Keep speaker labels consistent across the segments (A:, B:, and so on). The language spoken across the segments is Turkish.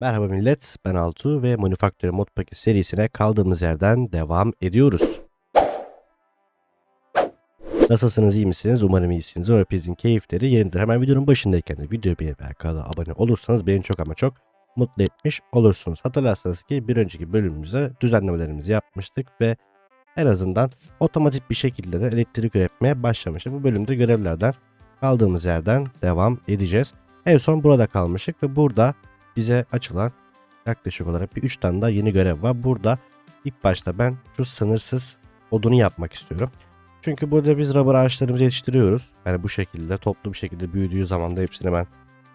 A: Merhaba millet, ben Altu ve Manufacture Modpack serisine kaldığımız yerden devam ediyoruz. Nasılsınız, iyi misiniz? Umarım iyisiniz. Umarım hepinizin keyifleri yerindedir. Hemen videonun başındayken de videoya beğenip kanala abone olursanız beni çok ama çok mutlu etmiş olursunuz. Hatırlarsanız ki bir önceki bölümümüzde düzenlemelerimizi yapmıştık ve en azından otomatik bir şekilde de elektrik üretmeye başlamıştık. Bu bölümde görevlerden kaldığımız yerden devam edeceğiz. En son burada kalmıştık ve burada bize açılan yaklaşık olarak bir 3 tane daha yeni görev var. Burada ilk başta ben şu sınırsız odunu yapmak istiyorum. Çünkü burada biz rubber ağaçlarımızı yetiştiriyoruz. Yani bu şekilde toplu bir şekilde büyüdüğü zaman da hepsini ben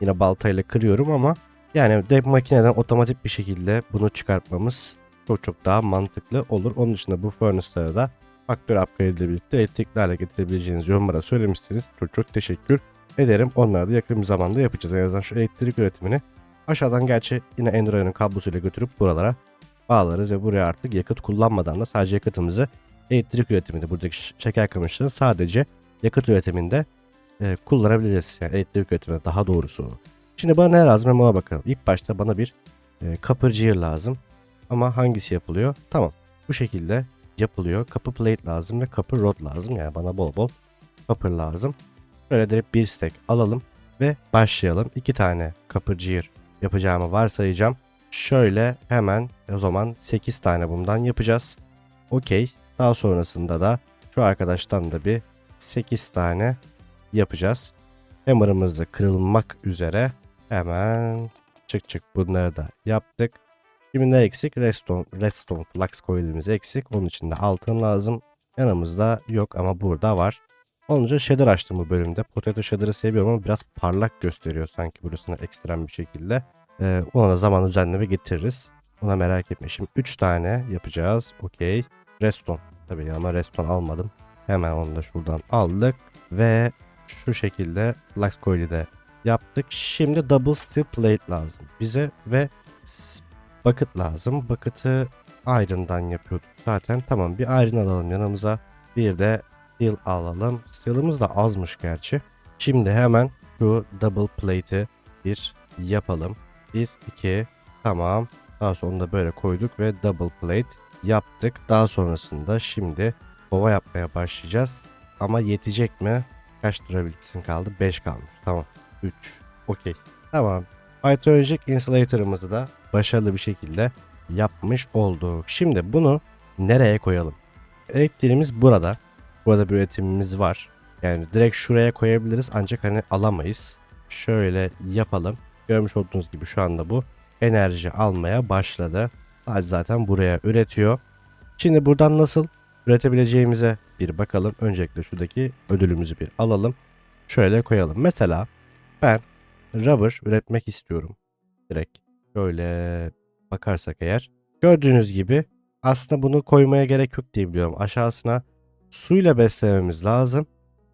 A: yine baltayla kırıyorum ama yani dev makineden otomatik bir şekilde bunu çıkartmamız çok çok daha mantıklı olur. Onun dışında bu furnace'ları da faktör upgrade ile birlikte elektrikli hale getirebileceğiniz yorumlara söylemişsiniz. Çok çok teşekkür ederim. Onları da yakın bir zamanda yapacağız. En azından şu elektrik üretimini Aşağıdan gerçi yine Android'in kablosuyla götürüp buralara bağlarız ve buraya artık yakıt kullanmadan da sadece yakıtımızı elektrik üretiminde buradaki şeker kamışını sadece yakıt üretiminde e, kullanabiliriz. Yani elektrik üretiminde daha doğrusu. Şimdi bana ne lazım hemen bakalım. İlk başta bana bir e, gear lazım. Ama hangisi yapılıyor? Tamam. Bu şekilde yapılıyor. Copper plate lazım ve copper rod lazım. Yani bana bol bol copper lazım. Böyle direkt bir stack alalım ve başlayalım. İki tane gear yapacağımı varsayacağım. Şöyle hemen o zaman 8 tane bundan yapacağız. Okey. Daha sonrasında da şu arkadaştan da bir 8 tane yapacağız. Hammer'ımız da kırılmak üzere. Hemen çık çık bunları da yaptık. Şimdi ne eksik? Redstone, redstone flux coil'imiz eksik. Onun için de altın lazım. Yanımızda yok ama burada var. Onca shader açtım bu bölümde. Potato shader'ı seviyorum ama biraz parlak gösteriyor sanki burasını ekstrem bir şekilde. Ee, ona da zaman düzenleme getiririz. Ona merak etme. Şimdi 3 tane yapacağız. Okey. Reston. Tabii ama reston almadım. Hemen onu da şuradan aldık. Ve şu şekilde Flux Coil'i de yaptık. Şimdi Double Steel Plate lazım bize ve Bucket lazım. Bucket'ı Iron'dan yapıyorduk zaten. Tamam bir Iron alalım yanımıza. Bir de Steel alalım. Steel'ımız da azmış gerçi. Şimdi hemen şu Double Plate'i bir yapalım. 1, 2, tamam. Daha sonra da böyle koyduk ve double plate yaptık. Daha sonrasında şimdi kova yapmaya başlayacağız. Ama yetecek mi? Kaç durabilitsin kaldı? 5 kalmış. Tamam. 3. Okey. Tamam. Python Insulator'ımızı da başarılı bir şekilde yapmış olduk. Şimdi bunu nereye koyalım? Elektriğimiz burada. Burada bir üretimimiz var. Yani direkt şuraya koyabiliriz ancak hani alamayız. Şöyle yapalım. Görmüş olduğunuz gibi şu anda bu enerji almaya başladı. Sadece zaten buraya üretiyor. Şimdi buradan nasıl üretebileceğimize bir bakalım. Öncelikle şuradaki ödülümüzü bir alalım. Şöyle koyalım. Mesela ben rubber üretmek istiyorum. Direkt şöyle bakarsak eğer. Gördüğünüz gibi aslında bunu koymaya gerek yok diye biliyorum. Aşağısına suyla beslememiz lazım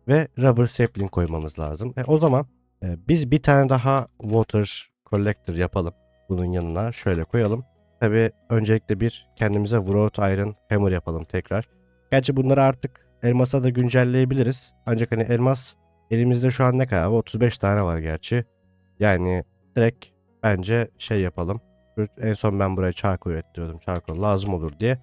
A: ve rubber sapling koymamız lazım. E, o zaman ee, Biz bir tane daha water collector yapalım. Bunun yanına şöyle koyalım. Tabi öncelikle bir kendimize wrought iron hammer yapalım tekrar. Gerçi bunları artık elmasa da güncelleyebiliriz. Ancak hani elmas elimizde şu an ne kadar? var? 35 tane var gerçi. Yani direkt bence şey yapalım. En son ben buraya charcoal üretiyordum. Charcoal lazım olur diye.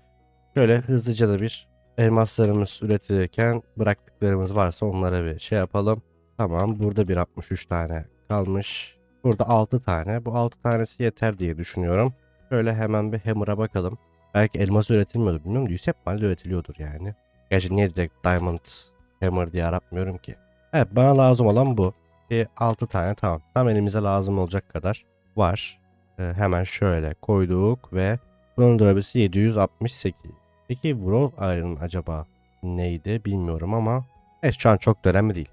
A: Şöyle hızlıca da bir elmaslarımız üretilirken bıraktıklarımız varsa onlara bir şey yapalım. Tamam burada bir 63 tane kalmış. Burada 6 tane. Bu 6 tanesi yeter diye düşünüyorum. Şöyle hemen bir hammer'a bakalım. Belki elmas üretilmiyordur bilmiyorum. Yusuf mal üretiliyordur yani. Gerçi niye direkt diamond hammer diye aratmıyorum ki. Evet bana lazım olan bu. Bir 6 tane tamam. Tam elimize lazım olacak kadar var. Ee, hemen şöyle koyduk ve bunun durabilisi 768. Peki Wrought Iron acaba neydi bilmiyorum ama evet şu an çok da önemli değil.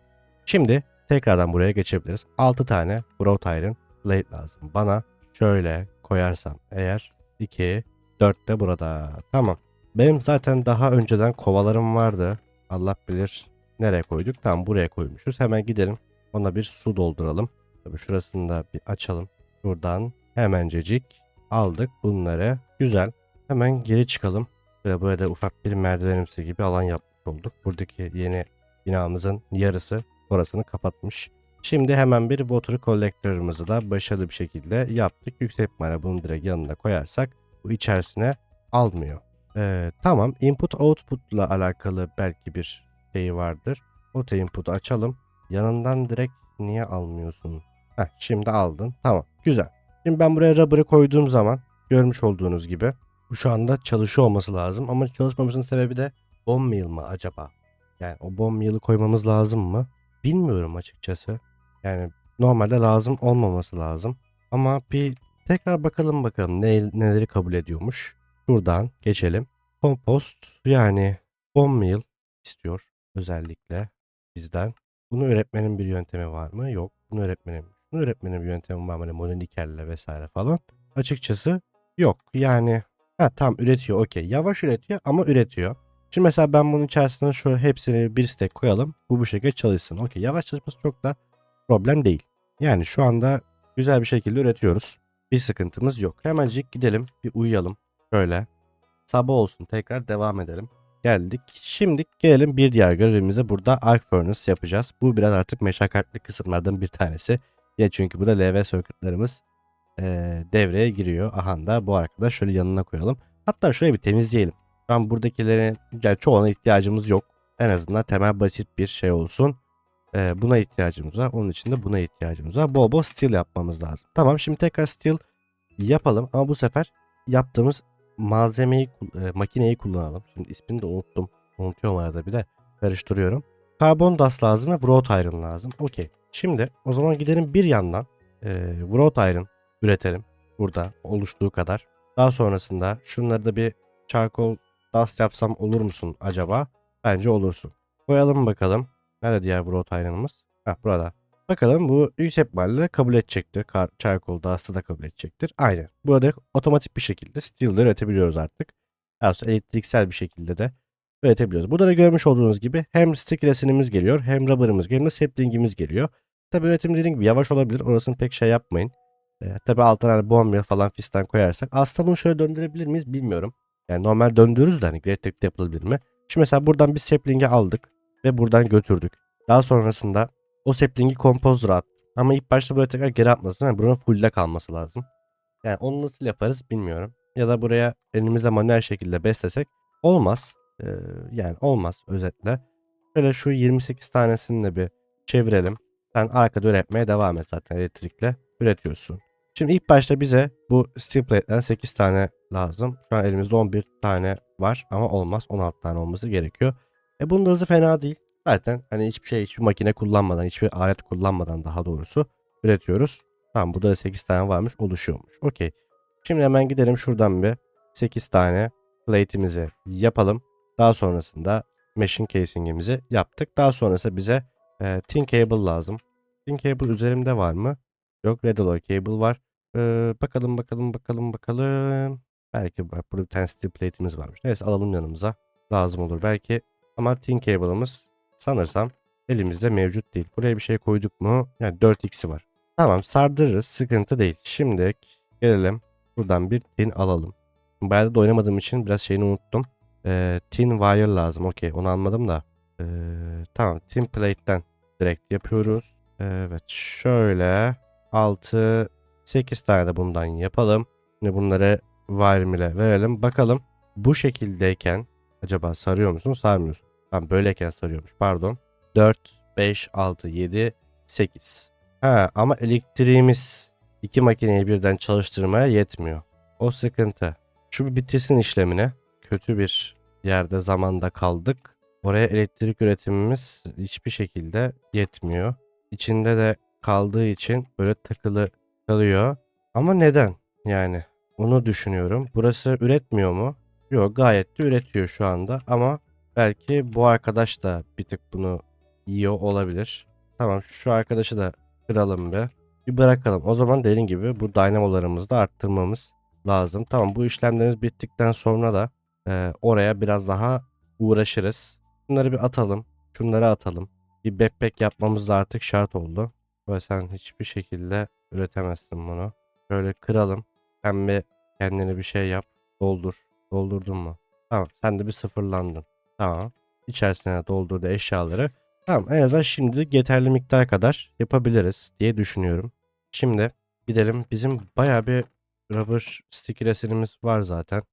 A: Şimdi tekrardan buraya geçebiliriz. 6 tane Wrought Iron Plate lazım. Bana şöyle koyarsam eğer 2, 4 de burada. Tamam. Benim zaten daha önceden kovalarım vardı. Allah bilir nereye koyduk. Tamam buraya koymuşuz. Hemen gidelim. Ona bir su dolduralım. Tabii şurasını da bir açalım. Şuradan hemencecik aldık bunları. Güzel. Hemen geri çıkalım. Böyle burada ufak bir merdivenimsi gibi alan yapmış olduk. Buradaki yeni binamızın yarısı orasını kapatmış Şimdi hemen bir water collector'ımızı da başarılı bir şekilde yaptık. Yüksek ihtimalle bunu direkt yanına koyarsak bu içerisine almıyor. Ee, tamam input output ile alakalı belki bir şey vardır. Auto input'u açalım. Yanından direkt niye almıyorsun? Heh, şimdi aldın. Tamam güzel. Şimdi ben buraya rubber'ı koyduğum zaman görmüş olduğunuz gibi şu anda çalışıyor olması lazım. Ama çalışmamasının sebebi de bomb meal mı acaba? Yani o bomb meal'ı koymamız lazım mı? Bilmiyorum açıkçası. Yani normalde lazım olmaması lazım. Ama bir tekrar bakalım bakalım ne, neleri kabul ediyormuş. Şuradan geçelim. Compost yani bomb meal istiyor özellikle bizden. Bunu öğretmenin bir yöntemi var mı? Yok. Bunu öğretmenin, bunu öğretmenin bir yöntemi var mı? Hani mononikerle vesaire falan. Açıkçası yok. Yani ha tam üretiyor okey. Yavaş üretiyor ama üretiyor. Şimdi mesela ben bunun içerisine şu hepsini bir stack koyalım. Bu bu şekilde çalışsın. Okey yavaş çalışması çok da problem değil. Yani şu anda güzel bir şekilde üretiyoruz. Bir sıkıntımız yok. Hemencik gidelim bir uyuyalım. Şöyle. Sabah olsun tekrar devam edelim. Geldik. Şimdi gelelim bir diğer görevimize. Burada Arc Furnace yapacağız. Bu biraz artık meşakkatli kısımlardan bir tanesi. Ya çünkü burada LV circuitlarımız eee, devreye giriyor. Aha da bu arkadaş şöyle yanına koyalım. Hatta şöyle bir temizleyelim. Şu an buradakilerin yani çoğuna ihtiyacımız yok. En azından temel basit bir şey olsun. Ee, buna ihtiyacımız var. Onun için de buna ihtiyacımız var. Bol bol steel yapmamız lazım. Tamam şimdi tekrar steel yapalım ama bu sefer yaptığımız malzemeyi, e, makineyi kullanalım. Şimdi ismini de unuttum. Unutuyorum arada bir de karıştırıyorum. Karbon dust lazım ve wrought iron lazım. Okey. Şimdi o zaman gidelim bir yandan e, wrought iron üretelim. Burada oluştuğu kadar. Daha sonrasında şunları da bir charcoal dust yapsam olur musun acaba? Bence olursun. Koyalım bakalım. Nerede diğer wrought iron'ımız? Heh burada. Bakalım bu yüksek ihtimalle kabul edecektir. Kar, charcoal dust'ı da kabul edecektir. Aynen. Burada otomatik bir şekilde steel üretebiliyoruz artık. Aslında elektriksel bir şekilde de üretebiliyoruz. Burada da görmüş olduğunuz gibi hem stick resinimiz geliyor hem rubber'ımız geliyor hem de sapling'imiz geliyor. Tabi üretim dediğim gibi yavaş olabilir. Orasını pek şey yapmayın. Ee, tabi altına hani bomb falan fistan koyarsak. Aslında bunu şöyle döndürebilir miyiz bilmiyorum. Yani normal döndürürüz de hani grade'de yapılabilir mi? Şimdi mesela buradan bir sapling'i aldık ve buradan götürdük. Daha sonrasında o sapling'i kompozora at. Ama ilk başta buraya tekrar geri atmasın. Yani buranın full'de kalması lazım. Yani onu nasıl yaparız bilmiyorum. Ya da buraya elimize manuel şekilde beslesek olmaz. Ee, yani olmaz özetle. Şöyle şu 28 tanesini de bir çevirelim. Sen arkada üretmeye devam et zaten elektrikle üretiyorsun. Şimdi ilk başta bize bu steel plate'den 8 tane lazım. Şu an elimizde 11 tane var ama olmaz. 16 tane olması gerekiyor. E bunun da hızı fena değil. Zaten hani hiçbir şey, hiçbir makine kullanmadan, hiçbir alet kullanmadan daha doğrusu üretiyoruz. Tamam burada da 8 tane varmış, oluşuyormuş. Okey. Şimdi hemen gidelim şuradan bir 8 tane plate'imizi yapalım. Daha sonrasında machine casing'imizi yaptık. Daha sonrası bize e, tin cable lazım. Tin cable üzerimde var mı? Yok red alloy cable var. Ee, bakalım bakalım bakalım bakalım. Belki bak burada bir tane steel plate'imiz varmış. Neyse alalım yanımıza. Lazım olur belki. Ama tin cable'ımız sanırsam elimizde mevcut değil. Buraya bir şey koyduk mu? Yani 4x'i var. Tamam sardırırız. Sıkıntı değil. Şimdi gelelim. Buradan bir tin alalım. Bayağı da oynamadığım için biraz şeyini unuttum. Ee, tin wire lazım. Okey onu almadım da. Ee, tamam tin plate'den direkt yapıyoruz. Evet şöyle 6 8 tane de bundan yapalım. Şimdi bunları wire ile verelim. Bakalım bu şekildeyken acaba sarıyor musun sarmıyorsun. Tamam böyleyken sarıyormuş pardon. 4, 5, 6, 7, 8. Ha ama elektriğimiz iki makineyi birden çalıştırmaya yetmiyor. O sıkıntı. Şu bir bitirsin işlemini. Kötü bir yerde zamanda kaldık. Oraya elektrik üretimimiz hiçbir şekilde yetmiyor. İçinde de kaldığı için böyle takılı kalıyor. Ama neden? Yani onu düşünüyorum. Burası üretmiyor mu? Yok gayet de üretiyor şu anda ama belki bu arkadaş da bir tık bunu yiyor olabilir. Tamam şu arkadaşı da kıralım bir. Bir bırakalım. O zaman dediğim gibi bu dynamolarımızı da arttırmamız lazım. Tamam bu işlemlerimiz bittikten sonra da e, oraya biraz daha uğraşırız. Bunları bir atalım. Şunları atalım. Bir backpack yapmamız da artık şart oldu. Ve sen hiçbir şekilde üretemezsin bunu. Şöyle kıralım. Bir kendine bir şey yap. Doldur. Doldurdun mu? Tamam. Sen de bir sıfırlandın. Tamam. İçerisine doldurdu eşyaları. Tamam en azından şimdi yeterli miktar kadar yapabiliriz diye düşünüyorum. Şimdi gidelim. Bizim bayağı bir rubber stick resimimiz var zaten.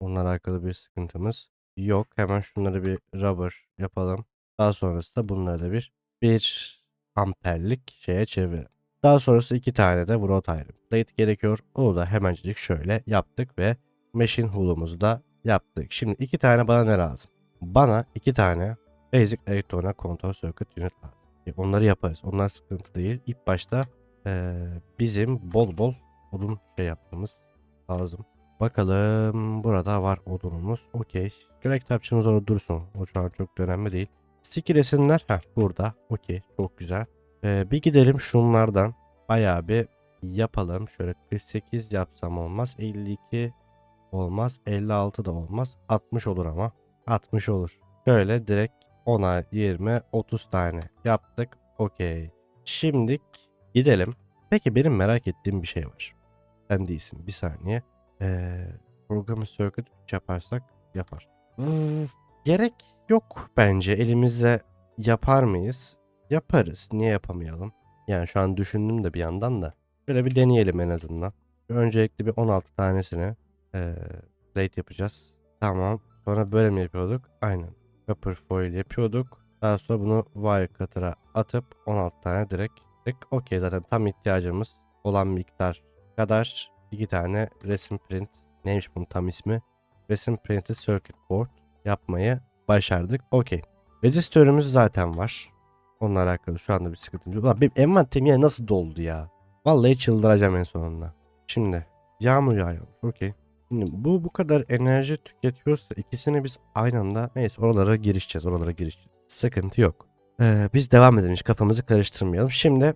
A: Onunla alakalı bir sıkıntımız yok. Hemen şunları bir rubber yapalım. Daha sonrasında bunları da bir 1 amperlik şeye çevirelim. Daha sonrası iki tane de wrought iron plate gerekiyor. Onu da hemencik şöyle yaptık ve machine hool'umuzu da yaptık. Şimdi iki tane bana ne lazım? Bana iki tane basic electronic control circuit unit lazım. E, Onları yaparız. Onlar sıkıntı değil. İlk başta eee, bizim bol bol odun şey yapmamız lazım. Bakalım burada var odunumuz. Okey. Greg kitapçımız orada dursun. O şu an çok önemli değil. Sticky resimler heh, burada. Okey. Çok güzel. Ee, bir gidelim şunlardan. Bayağı bir yapalım. Şöyle 48 yapsam olmaz. 52 olmaz. 56 da olmaz. 60 olur ama. 60 olur. Şöyle direkt 10'a 20 30 tane yaptık. Okey. Şimdi gidelim. Peki benim merak ettiğim bir şey var. Sen değilsin. Bir saniye. Ee, programı circuit 3 yaparsak yapar. Hmm, gerek yok bence. Elimizle yapar mıyız? Yaparız. Niye yapamayalım? Yani şu an düşündüm de bir yandan da. Böyle bir deneyelim en azından. Öncelikle bir 16 tanesini ee, plate yapacağız. Tamam. Sonra böyle mi yapıyorduk? Aynen. Copper foil yapıyorduk. Daha sonra bunu wire cutter'a atıp 16 tane direkt. Okey zaten tam ihtiyacımız olan miktar kadar iki tane resim print. Neymiş bunun tam ismi? Resim printed circuit board yapmayı başardık. Okey. Rezistörümüz zaten var. Onunla alakalı şu anda bir sıkıntım yok. Ulan benim envanterim ya nasıl doldu ya? Vallahi çıldıracağım en sonunda. Şimdi yağmur yağıyormuş. Okey. Şimdi bu bu kadar enerji tüketiyorsa ikisini biz aynı anda neyse oralara girişeceğiz. Oralara girişeceğiz. Sıkıntı yok. Ee, biz devam edelim. Hiç kafamızı karıştırmayalım. Şimdi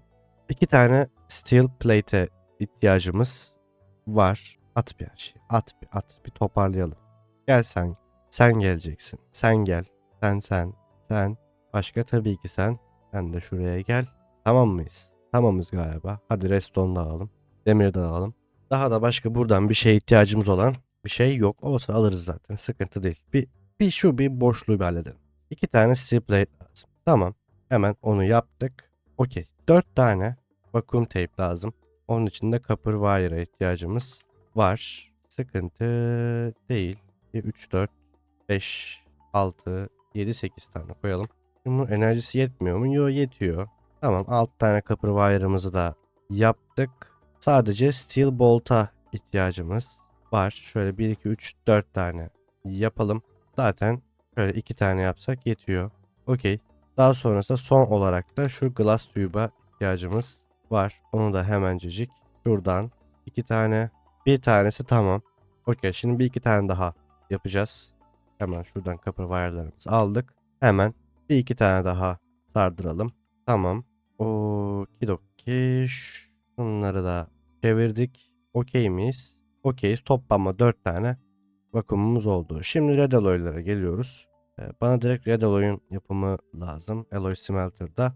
A: iki tane steel plate'e ihtiyacımız var. At bir her şeyi. At bir at. Bir toparlayalım. Gel sen. Sen geleceksin. Sen gel. Sen sen. Sen. Başka tabii ki sen. Sen de şuraya gel. Tamam mıyız? Tamamız galiba. Hadi reston da alalım. Demir de alalım. Daha da başka buradan bir şeye ihtiyacımız olan bir şey yok. Olsa alırız zaten. Sıkıntı değil. Bir, bir şu bir boşluğu bir halledelim. İki tane steel plate lazım. Tamam. Hemen onu yaptık. Okey. Dört tane vacuum tape lazım. Onun için de copper wire'a ihtiyacımız var. Sıkıntı değil. 3, 4, 5, 6, 7, 8 tane koyalım. Bunun enerjisi yetmiyor mu? Yok yetiyor. Tamam 6 tane copper wire'ımızı da yaptık. Sadece steel bolt'a ihtiyacımız var. Şöyle 1, 2, 3, 4 tane yapalım. Zaten şöyle 2 tane yapsak yetiyor. Okey. Daha sonrasında son olarak da şu glass tube'a ihtiyacımız var. Onu da hemencecik şuradan iki tane bir tanesi tamam. Okey şimdi bir iki tane daha yapacağız. Hemen şuradan copper wire'larımızı aldık. Hemen bir iki tane daha sardıralım. Tamam. Okidoki. Şunları da çevirdik. Okey miyiz? Okeyiz. Toplamda 4 tane vakumumuz oldu. Şimdi red alloy'lara geliyoruz. Ee, Bana direkt red alloy'un yapımı lazım. Alloy smelter'da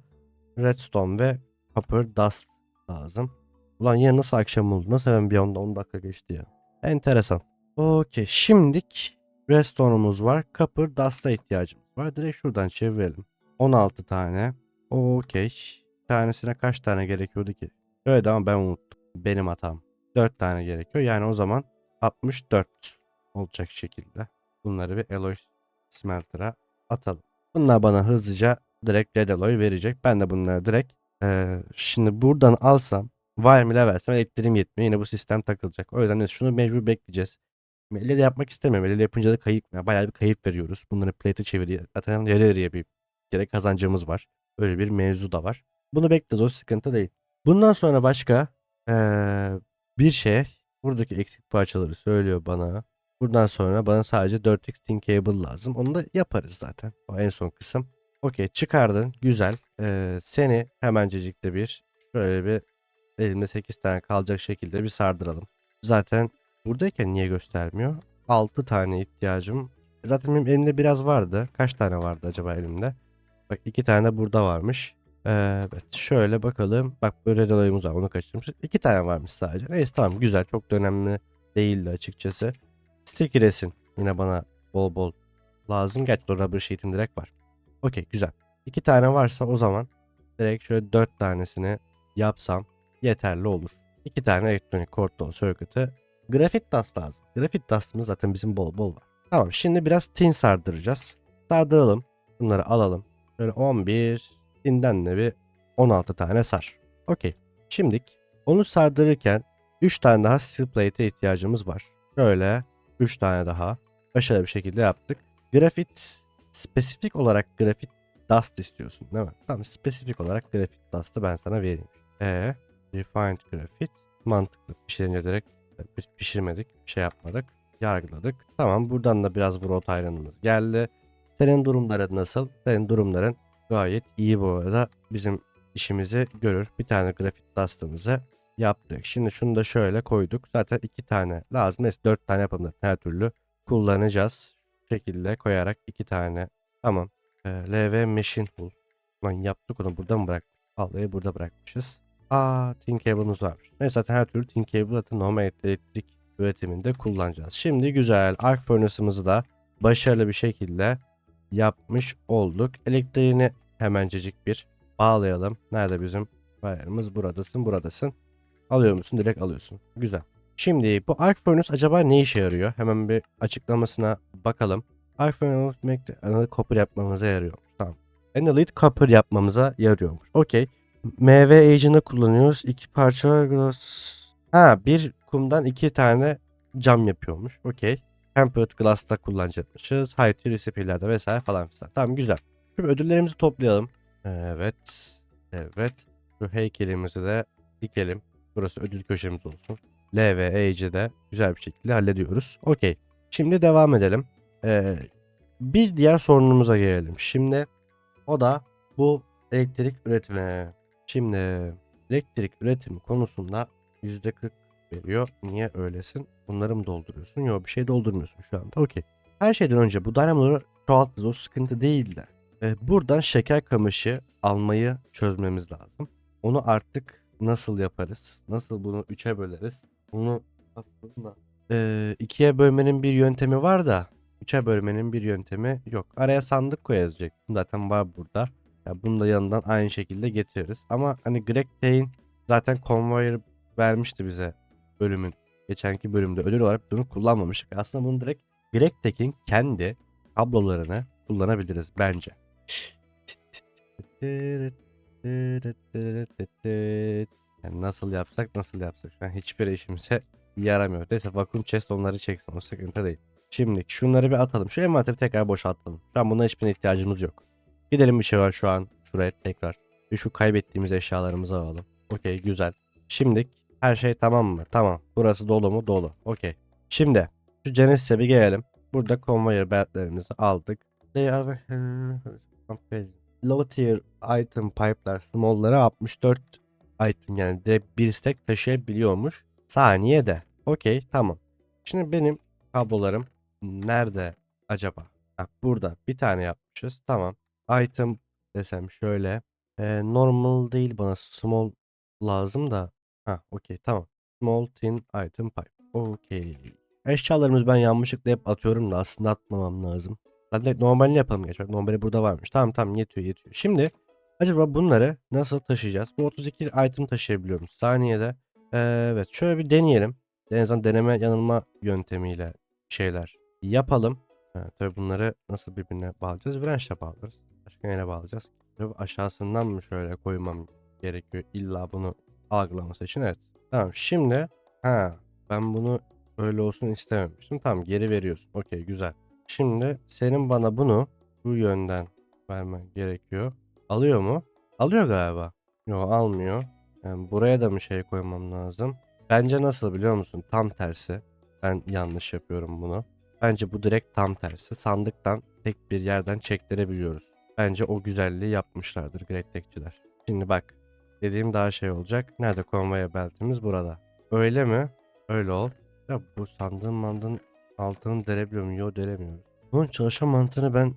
A: redstone ve copper dust lazım. Ulan yine nasıl akşam oldu? Nasıl hemen bir anda 10 dakika geçti ya. Enteresan. Okey. Şimdik redstone'umuz var. Copper dust'a ihtiyacımız var. Direkt şuradan çevirelim. 16 tane. Okey. Tanesine kaç tane gerekiyordu ki? Öyle ama ben unuttum. Benim hatam. 4 tane gerekiyor. Yani o zaman 64 olacak şekilde. Bunları bir alloy smelter'a atalım. Bunlar bana hızlıca direkt red alloy verecek. Ben de bunları direkt eee, şimdi buradan alsam wire ile versem elektriğim yetmiyor. Yine bu sistem takılacak. O yüzden de şunu mecbur bekleyeceğiz. Elle de yapmak istemiyorum. Elle yapınca da kayıp. yani bayağı bir kayıp veriyoruz. Bunları plate'e çeviriyor. Zaten yarı yarıya bir kere kazancımız var. Öyle bir mevzu da var. Bunu bekleyeceğiz. O sıkıntı değil. Bundan sonra başka eee, bir şey buradaki eksik parçaları söylüyor bana. Buradan sonra bana sadece 4x tin cable lazım. Onu da yaparız zaten. O en son kısım. Okey çıkardın. Güzel. Ee, seni hemencecikte bir şöyle bir elimde 8 tane kalacak şekilde bir sardıralım. Zaten buradayken niye göstermiyor? 6 tane ihtiyacım. Zaten benim elimde biraz vardı. Kaç tane vardı acaba elimde? Bak 2 tane burada varmış. Ee, Evet şöyle bakalım. Bak böyle dolayımız var onu kaçırmışız. 2 tane varmış sadece. Neyse tamam güzel çok da önemli değildi açıkçası. Sticky resim yine bana bol bol lazım. Gerçi o rubber sheet'im direkt var. Okey güzel. İki tane varsa o zaman direkt şöyle dört tanesini yapsam yeterli olur. İki tane elektronik kortol circuit'ı grafit dust lazım. Grafit dust'ımız zaten bizim bol bol var. Tamam şimdi biraz tin sardıracağız. Sardıralım. Bunları alalım. Şöyle 11 tinden de bir 16 tane sar. Okey. Şimdilik onu sardırırken 3 tane daha steel plate'e ihtiyacımız var. Şöyle 3 tane daha başarılı bir şekilde yaptık. Grafit spesifik olarak grafit dust istiyorsun değil mi? Tamam spesifik olarak grafit dust'ı ben sana vereyim. E refined grafit mantıklı pişirince direkt biz pişirmedik şey yapmadık yargıladık. Tamam buradan da biraz Vrot ayranımız geldi. Senin durumların nasıl? Senin durumların gayet iyi bu arada. Bizim işimizi görür. Bir tane grafit dust'ımızı yaptık. Şimdi şunu da şöyle koyduk. Zaten iki tane lazım. Neyse dört tane yapalım da her türlü kullanacağız. Şu şekilde koyarak iki tane. Tamam. Ee, LV Machine Tool. Lan yaptık onu burada mı bıraktık? Vallahi burada bırakmışız. Aa tin cable'ımız varmış. Neyse zaten her türlü tin cable zaten normal elektrik üretiminde kullanacağız. Şimdi güzel arc furnace'ımızı da başarılı bir şekilde yapmış olduk. Elektriğini hemencecik bir bağlayalım. Nerede bizim bayarımız? Buradasın, buradasın. Alıyor musun? Direkt alıyorsun. Güzel. Şimdi bu arc furnace acaba ne işe yarıyor? Hemen bir açıklamasına bakalım. Arc furnace analog copper yapmamıza yarıyormuş. Tamam. Analog copper yapmamıza yarıyormuş. Okey. MV agent'ı kullanıyoruz. İki parça glass. Ha bir kumdan iki tane cam yapıyormuş. Okey. Tempered glass'ta kullanacakmışız. High tier recipe'lerde vesaire falan filan. Tamam güzel. Şimdi ödüllerimizi toplayalım. Evet. Evet. Şu heykelimizi de dikelim. Burası ödül köşemiz olsun. L ve güzel bir şekilde hallediyoruz. Okey. Şimdi devam edelim. Ee, bir diğer sorunumuza gelelim. Şimdi o da bu elektrik üretimi. Şimdi elektrik üretimi konusunda %40 veriyor. Niye öylesin? Bunları mı dolduruyorsun? Yok bir şey doldurmuyorsun şu anda. Okey. Her şeyden önce bu dynamoları çoğaltırız. O sıkıntı değil de. e, buradan şeker kamışı almayı çözmemiz lazım. Onu artık nasıl yaparız? Nasıl bunu üçe böleriz? Bunu aslında e, ikiye bölmenin bir yöntemi var da üçe bölmenin bir yöntemi yok. Araya sandık koyacaktım. Zaten var burada. Ya bunu da yanından aynı şekilde getiririz. Ama hani Greg Tain zaten convoyer vermişti bize bölümün. Geçenki bölümde ödül olarak bunu kullanmamıştık. Aslında bunu direkt Greg Tech'in kendi kablolarını kullanabiliriz bence. Yani nasıl yapsak nasıl yapsak. An hiçbir işimize yaramıyor. Neyse vakum chest onları çeksin o sıkıntı değil. Şimdi şunları bir atalım. Şu envanteri tekrar boşaltalım. Şu an buna hiçbirine ihtiyacımız yok. Gidelim bir şey var şu an şuraya tekrar. Bir şu kaybettiğimiz eşyalarımızı alalım. Okey güzel. Şimdi her şey tamam mı? Tamam. Burası dolu mu? Dolu. Okey. Şimdi şu Genesis'e bir gelelim. Burada conveyor beltlerimizi aldık. They are low tier item pipe'lar small'lara 64 item yani direkt bir stack taşıyabiliyormuş. Saniyede. Okey tamam. Şimdi benim kablolarım nerede acaba? Ha, burada bir tane yapmışız. Tamam. Item desem şöyle. Ee, normal değil bana small lazım da. Ha okey tamam. Small thin item pipe. Okey. Eşyalarımız ben yanlışlıkla hep atıyorum da aslında atmamam lazım. Hadi normalini yapalım geç. Bak normali burada varmış. Tamam tamam yetiyor yetiyor. Şimdi acaba bunları nasıl taşıyacağız? Bu 32 item taşıyabiliyoruz saniyede. Ee, evet şöyle bir deneyelim. En azından deneme yanılma yöntemiyle şeyler yapalım. Ha, tabii bunları nasıl birbirine bağlayacağız? Wrench'le bağlarız. Başka neyle bağlayacağız? Aşağısından mı şöyle koymam gerekiyor illa bunu algılaması için? Evet. Tamam şimdi ha ben bunu öyle olsun istememiştim. Tamam geri veriyorsun. Okey güzel. Şimdi senin bana bunu bu yönden vermen gerekiyor. Alıyor mu? Alıyor galiba. Yok almıyor. Yani buraya da mı şey koymam lazım? Bence nasıl biliyor musun? Tam tersi. Ben yanlış yapıyorum bunu. Bence bu direkt tam tersi. Sandıktan tek bir yerden çektirebiliyoruz. Bence o güzelliği yapmışlardır Great Tech'çiler. Şimdi bak. Dediğim daha şey olacak. Nerede konvoya beltimiz? Burada. Öyle mi? Öyle ol. Ya bu sandığın mandığın altını delebiliyor muyum? Yok delemiyoruz. Bunun çalışma mantığını ben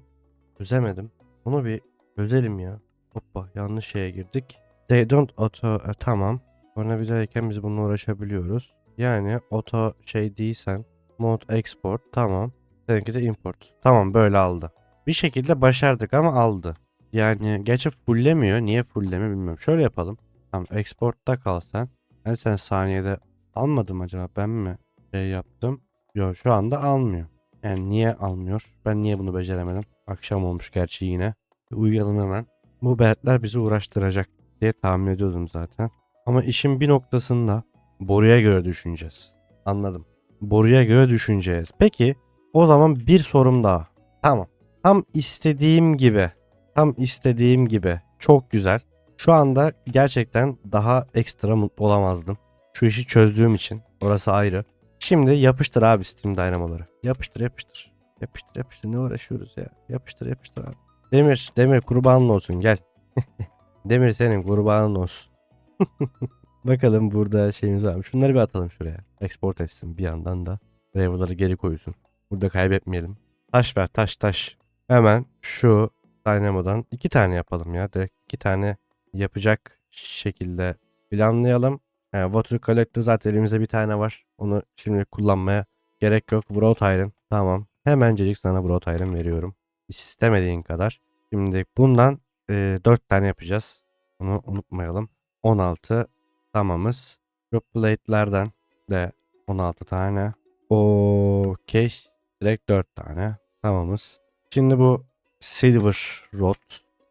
A: çözemedim. Bunu bir çözelim ya. Hoppa yanlış şeye girdik. They don't auto e, tamam. Dahayken biz bununla uğraşabiliyoruz. Yani auto şey değilsen mod export tamam. Seninki de import. Tamam böyle aldı. Bir şekilde başardık ama aldı. Yani gerçi fulllemiyor. Niye fulllemiyor bilmiyorum. Şöyle yapalım. Tamam export'ta kalsan. Ben sen saniyede almadım acaba ben mi şey yaptım? Yok şu anda almıyor. Yani niye almıyor? Ben niye bunu beceremedim? Akşam olmuş gerçi yine. Uyuyalım hemen. Bu beltler bizi uğraştıracak diye tahmin ediyordum zaten. Ama işin bir noktasında boruya göre düşüneceğiz. Anladım. Boruya göre düşüneceğiz. Peki o zaman bir sorum daha. Tamam. Tam istediğim gibi. Tam istediğim gibi. Çok güzel. Şu anda gerçekten daha ekstra mutlu olamazdım. Şu işi çözdüğüm için. Orası ayrı. Şimdi yapıştır abi Steam Dynamo'ları. Yapıştır yapıştır. Yapıştır yapıştır. Ne uğraşıyoruz ya? Yapıştır yapıştır abi. Demir, Demir kurbanın olsun gel. Demir senin kurbanın olsun. Bakalım burada şeyimiz var mı? Şunları bir atalım şuraya. Export etsin bir yandan da. Driver'ları geri koysun. Burada kaybetmeyelim. Taş ver taş taş. Hemen şu Dynamo'dan iki tane yapalım ya. Direkt iki tane yapacak şekilde planlayalım. Yani Water Collector zaten elimizde bir tane var. Onu şimdi kullanmaya gerek yok. Broad Iron. Tamam. Hemencecik sana Broad Iron veriyorum. İstemediğin kadar. Şimdi bundan e, 4 tane yapacağız. Onu unutmayalım. 16 tamamız. Şu plate'lerden de 16 tane. Okey. Direkt 4 tane. Tamamız. Şimdi bu Silver Rod.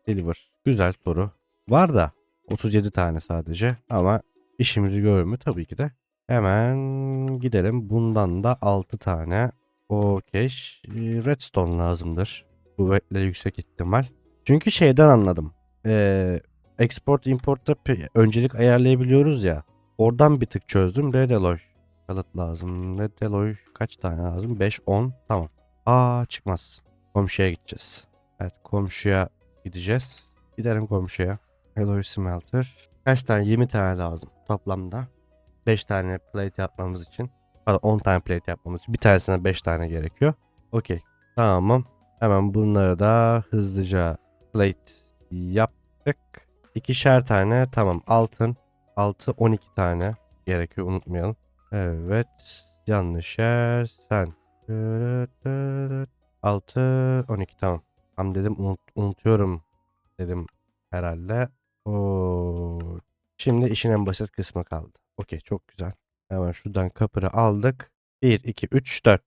A: Silver. Güzel soru. Var da 37 tane sadece. Ama işimizi görür mü? Tabii ki de. Hemen gidelim. Bundan da 6 tane. Okey. Redstone lazımdır. Kuvvetle yüksek ihtimal. Çünkü şeyden anladım. Ee, export import'ta öncelik ayarlayabiliyoruz ya. Oradan bir tık çözdüm. Redeloy kalıt lazım. Redeloy kaç tane lazım? 5, 10. Tamam. Aa çıkmaz. Komşuya gideceğiz. Evet komşuya gideceğiz. Gidelim komşuya. Alloy smelter. Kaç tane? 20 tane lazım toplamda. 5 tane plate yapmamız için. Pardon 10 tane plate yapmamız için. Bir tanesine 5 tane gerekiyor. Okey. Tamam. Hemen bunları da hızlıca plate yaptık. İkişer tane tamam altın. Altı 12 tane gerekiyor unutmayalım. Evet. Yanlış yer sen. 6 12 tamam. Tam dedim unut, unutuyorum dedim herhalde. Oo. Şimdi işin en basit kısmı kaldı. Okey çok güzel. Hemen şuradan kapırı aldık. 1 2 3 4.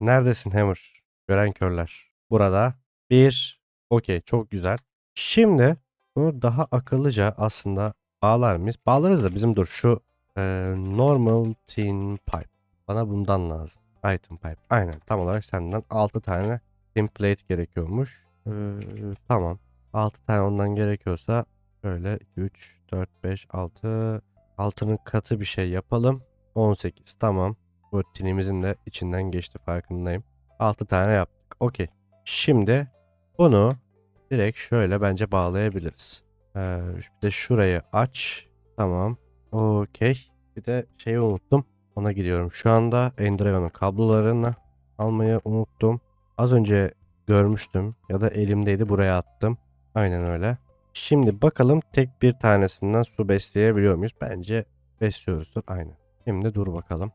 A: Neredesin Hammer? Gören körler. Burada. 1 Okey çok güzel. Şimdi bunu daha akıllıca aslında bağlar mıyız? Bağlarız da bizim dur şu e, normal tin pipe. Bana bundan lazım. Item pipe. Aynen tam olarak senden 6 tane tin plate gerekiyormuş. Ee, tamam. 6 tane ondan gerekiyorsa şöyle 2, 3, 4, 5, 6. Altının katı bir şey yapalım. 18 tamam. Bu tinimizin de içinden geçti farkındayım. 6 tane yaptık. Okey. Şimdi bunu direkt şöyle bence bağlayabiliriz. Ee, bir de şurayı aç. Tamam. Okey. Bir de şeyi unuttum. Ona gidiyorum. Şu anda Endragon'un kablolarını almayı unuttum. Az önce görmüştüm ya da elimdeydi buraya attım. Aynen öyle. Şimdi bakalım tek bir tanesinden su besleyebiliyor muyuz? Bence besliyoruzdur. Aynen. Şimdi dur bakalım.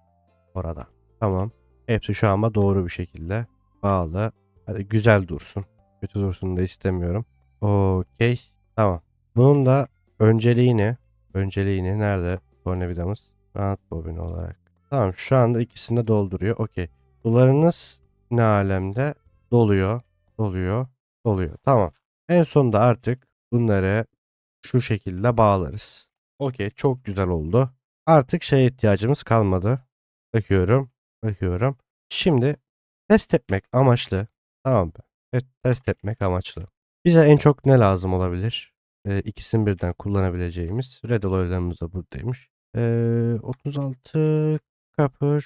A: Orada. Tamam. Hepsi şu anda doğru bir şekilde bağlı. Hadi güzel dursun. Kötü dursun da istemiyorum. Okey. Tamam. Bunun da önceliğini önceliğini nerede tornavidamız? Rahat bobini olarak. Tamam şu anda ikisini dolduruyor. Okey. Sularınız ne alemde? Doluyor. Doluyor. Doluyor. Tamam. En sonunda artık bunları şu şekilde bağlarız. Okey. Çok güzel oldu. Artık şeye ihtiyacımız kalmadı. Bakıyorum. Bakıyorum. Şimdi test etmek amaçlı. Tamam mı? Evet, test etmek amaçlı. Bize en çok ne lazım olabilir? Ee, ikisini birden kullanabileceğimiz. Red olaylarımız da buradaymış. Ee, 36 kapır.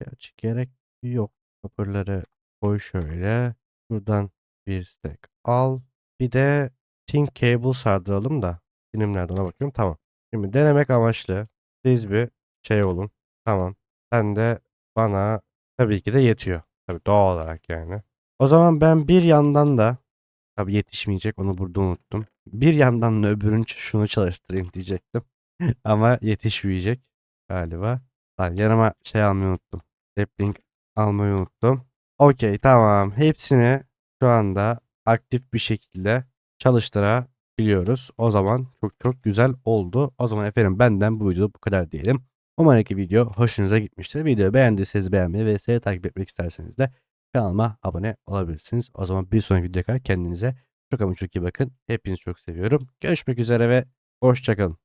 A: Gerçi gerek yok. Kapırları koy şöyle. Buradan bir stack al. Bir de Think Cable sardıralım da. Nerede ona bakıyorum. Tamam. Şimdi denemek amaçlı. Siz bir şey olun. Tamam. Sen de bana tabii ki de yetiyor. Tabii doğal olarak yani. O zaman ben bir yandan da tabii yetişmeyecek onu burada unuttum. Bir yandan da öbürünü şunu çalıştırayım diyecektim. Ama yetişmeyecek galiba. Lan yanıma şey almayı unuttum. Sapling almayı unuttum. Okey tamam. Hepsini şu anda aktif bir şekilde çalıştırabiliyoruz. O zaman çok çok güzel oldu. O zaman efendim benden bu video bu kadar diyelim. Umarım ki video hoşunuza gitmiştir. Videoyu beğendiyseniz beğenmeyi ve seni takip etmek isterseniz de kanalıma abone olabilirsiniz. O zaman bir sonraki videoya kadar kendinize çok ama çok iyi bakın. Hepinizi çok seviyorum. Görüşmek üzere ve hoşçakalın.